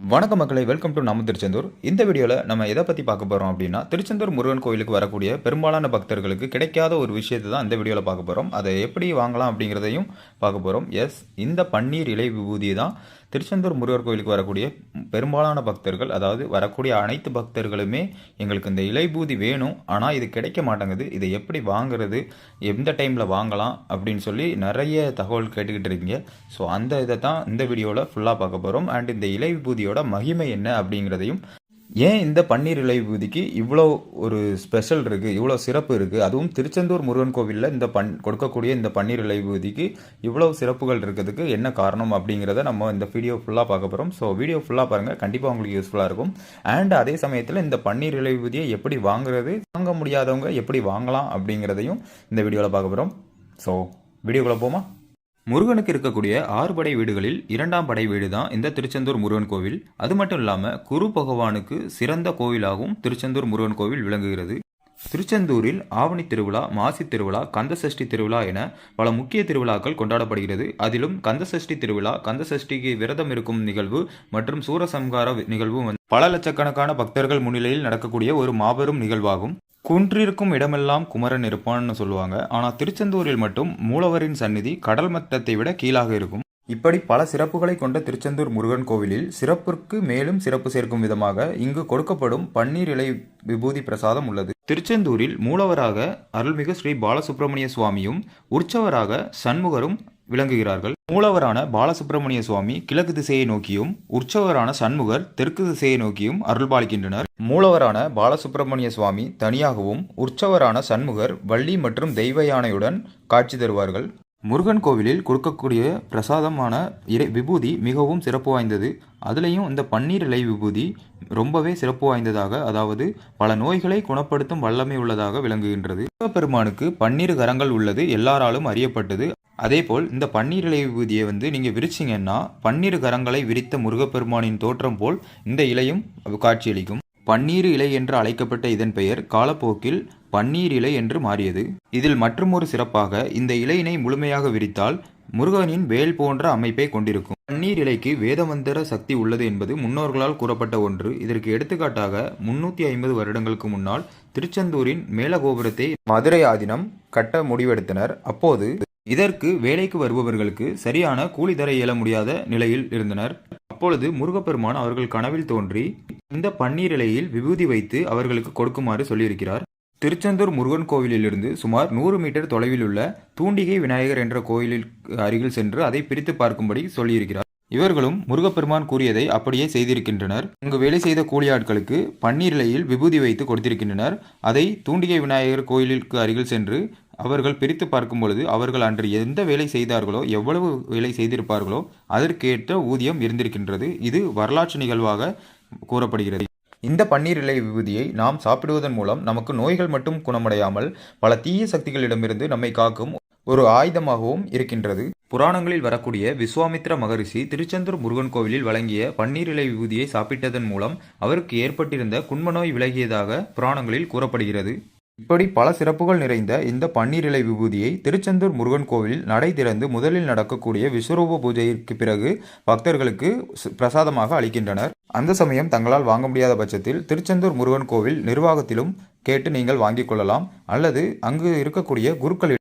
வணக்கம் மக்களை welcome to நம்ம திருச்செந்தூர். இந்த வீடியோவில் நம்ம எதை பற்றி பார்க்க போகிறோம் அப்படின்னா திருச்செந்தூர் முருகன் கோயிலுக்கு வரக்கூடிய பெரும்பாலான பக்தர்களுக்கு கிடைக்காத ஒரு விஷயத்தை தான் இந்த வீடியோவில் பார்க்க போகிறோம் அதை எப்படி வாங்கலாம் அப்படிங்கிறதையும் பார்க்க போகிறோம் எஸ் இந்த பன்னீர் இலை விபூதி தான் திருச்செந்தூர் முருகர் கோயிலுக்கு வரக்கூடிய பெரும்பாலான பக்தர்கள் அதாவது வரக்கூடிய அனைத்து பக்தர்களுமே எங்களுக்கு இந்த இலைபூதி வேணும் ஆனால் இது கிடைக்க மாட்டேங்குது இதை எப்படி வாங்குறது எந்த டைமில் வாங்கலாம் அப்படின்னு சொல்லி நிறைய தகவல் கேட்டுக்கிட்டு இருக்கீங்க. ஸோ அந்த இதை தான் இந்த வீடியோவில் ஃபுல்லாக பார்க்க போகிறோம் அண்ட் இந்த இலைபூதியோட மகிமை என்ன அப்படிங்கிறதையும் ஏன் இந்த பன்னீர் இலை விபூதிக்கு இவ்வளோ ஒரு ஸ்பெஷல் இருக்குது இவ்வளோ சிறப்பு இருக்குது அதுவும் திருச்செந்தூர் முருகன் கோவிலில் இந்த பண் கொடுக்கக்கூடிய இந்த பன்னீர் இலை விபூதிக்கு இவ்வளோ சிறப்புகள் இருக்கிறதுக்கு என்ன காரணம் அப்படிங்கிறத நம்ம இந்த வீடியோ ஃபுல்லாக பார்க்க போகிறோம் ஸோ வீடியோ ஃபுல்லாக பாருங்கள் கண்டிப்பாக உங்களுக்கு யூஸ்ஃபுல்லாக இருக்கும். அண்ட் அதே சமயத்தில் இந்த பன்னீர் இலை விபூதியை எப்படி வாங்குறது வாங்க முடியாதவங்க எப்படி வாங்கலாம் அப்படிங்கிறதையும் இந்த வீடியோவில் பார்க்க போகிறோம் ஸோ வீடியோக்குள்ளே போமா? முருகனுக்கு இருக்கக்கூடிய ஆறு படை வீடுகளில் இரண்டாம் படை வீடு தான் இந்த திருச்செந்தூர் முருகன் கோவில். அது மட்டும் இல்லாமல் குரு பகவானுக்கு சிறந்த கோவிலாகவும் திருச்செந்தூர் முருகன் கோவில் விளங்குகிறது. திருச்செந்தூரில் ஆவணி திருவிழா மாசி திருவிழா கந்தசஷ்டி திருவிழா என பல முக்கிய திருவிழாக்கள் கொண்டாடப்படுகிறது. அதிலும் கந்தசஷ்டி திருவிழா கந்தசஷ்டிக்கு விரதம் இருக்கும் நிகழ்வு மற்றும் சூரசம்ஹார நிகழ்வு வந்து பல லட்சக்கணக்கான பக்தர்கள் முன்னிலையில் நடக்கக்கூடிய ஒரு மாபெரும் நிகழ்வாகும். குன்றிருக்கும் இடமெல்லாம் குமரன் இருப்பான்னு சொல்லுவாங்க. ஆனால் திருச்செந்தூரில் மட்டும் மூலவரின் சந்நிதி கடல் மட்டத்தை விட கீழாக இருக்கும். இப்படி பல சிறப்புகளை கொண்ட திருச்செந்தூர் முருகன் கோவிலில் சிறப்பிற்கு மேலும் சிறப்பு சேர்க்கும் விதமாக இங்கு கொடுக்கப்படும் பன்னீர் இலை விபூதி பிரசாதம் உள்ளது. திருச்செந்தூரில் மூலவராக அருள்மிகு ஸ்ரீ பாலசுப்பிரமணிய சுவாமியும் உற்சவராக சண்முகரும் விளங்குகிறார்கள். மூலவரான பாலசுப்பிரமணிய சுவாமி கிழக்கு திசையை நோக்கியும் உற்சவரான சண்முகர் தெற்கு திசையை நோக்கியும் அருள்பாலிக்கின்றனர். மூலவரான பாலசுப்பிரமணிய சுவாமி தனியாகவும் உற்சவரான சண்முகர் வள்ளி மற்றும் தெய்வ யானையுடன் காட்சி தருவார்கள். முருகன் கோவிலில் கொடுக்கக்கூடிய பிரசாதமான இறை விபூதி மிகவும் சிறப்பு வாய்ந்தது. அதுலேயும் இந்த பன்னீர் இலை விபூதி ரொம்பவே சிறப்பு வாய்ந்ததாக அதாவது பல நோய்களை குணப்படுத்தும் வல்லமை உள்ளதாக விளங்குகின்றது. பெருமானுக்கு பன்னீர் கரங்கள் உள்ளது எல்லாராலும் அறியப்பட்டது. அதேபோல் இந்த பன்னீர் இலை விபூதியை வந்து நீங்கள் விரிச்சிங்கன்னா பன்னீர் கரங்களை விரித்த முருகப்பெருமானின் தோற்றம் போல் இந்த இலையும் காட்சியளிக்கும். பன்னீர் இலை என்று அழைக்கப்பட்ட இதன் பெயர் காலப்போக்கில் பன்னீர் இலை என்று மாறியது. இதில் மற்றுமொரு சிறப்பாக இந்த இலையினை முழுமையாக விரித்தால் முருகனின் வேல் போன்ற அமைப்பை கொண்டிருக்கும். பன்னீர் இலைக்கு வேதமந்திர சக்தி உள்ளது என்பது முன்னோர்களால் கூறப்பட்ட ஒன்று. இதற்கு எடுத்துக்காட்டாக முன்னூற்றி ஐம்பது வருடங்களுக்கு முன்னால் திருச்செந்தூரின் மேலகோபுரத்தை மதுரை ஆதினம் கட்ட முடிவெடுத்தனர். அப்போது இதற்கு வேலைக்கு வருபவர்களுக்கு சரியான கூலி தர இயல முடியாத நிலையில் இருந்தனர். அப்பொழுது முருகப்பெருமான் அவர்கள் கனவில் தோன்றி இந்த பன்னீர் இலையில் விபூதி வைத்து அவர்களுக்கு கொடுக்குமாறு சொல்லியிருக்கிறார். திருச்செந்தூர் முருகன் கோவிலிலிருந்து சுமார் நூறு மீட்டர் தொலைவில் உள்ள தூண்டிகை விநாயகர் என்ற கோயிலில் அருகில் சென்று அதை பிரித்து பார்க்கும்படி சொல்லியிருக்கிறார். இவர்களும் முருகப்பெருமான் கூறியதை அப்படியே செய்திருக்கின்றனர். அங்கு வேலை செய்த கூலியாட்களுக்கு பன்னீர் இலையில் விபூதி வைத்து கொடுத்திருக்கின்றனர். அதை தூண்டிகை விநாயகர் கோயிலுக்கு அருகில் சென்று அவர்கள் பிரித்து பார்க்கும் பொழுது அவர்கள் அன்று எந்த வேலை செய்தார்களோ எவ்வளவு வேலை செய்திருப்பார்களோ அதற்கேற்ற ஊதியம் இருந்திருக்கின்றது. இது வரலாற்று நிகழ்வாக கூறப்படுகிறது. இந்த பன்னீர் இலை விபூதியை நாம் சாப்பிடுவதன் மூலம் நமக்கு நோய்கள் மட்டும் குணமடையாமல் பல தீய சக்திகளிடமிருந்து நம்மை காக்கும் ஒரு ஆயுதமாகவும் இருக்கின்றது. புராணங்களில் வரக்கூடிய விஸ்வாமித்ர மகரிஷி திருச்செந்தூர் முருகன் கோவிலில் வழங்கிய பன்னீர் இலை விபூதியை சாப்பிட்டதன் மூலம் அவருக்கு ஏற்பட்டிருந்த குண்மநோய் விலகியதாக புராணங்களில் கூறப்படுகிறது. இப்படி பல சிறப்புகள் நிறைந்த இந்த பன்னீர் இலை விபூதியை திருச்செந்தூர் முருகன் கோவிலில் நடை திறந்து முதலில் நடக்கக்கூடிய விஸ்வரூப பூஜைக்கு பிறகு பக்தர்களுக்கு பிரசாதமாக அளிக்கின்றனர். அந்த சமயம் தங்களால் வாங்க முடியாத பட்சத்தில் திருச்செந்தூர் முருகன் கோவில் நிர்வாகத்திலும் கேட்டு நீங்கள் வாங்கிக் கொள்ளலாம். அல்லது அங்கு இருக்கக்கூடிய குருக்களிடம்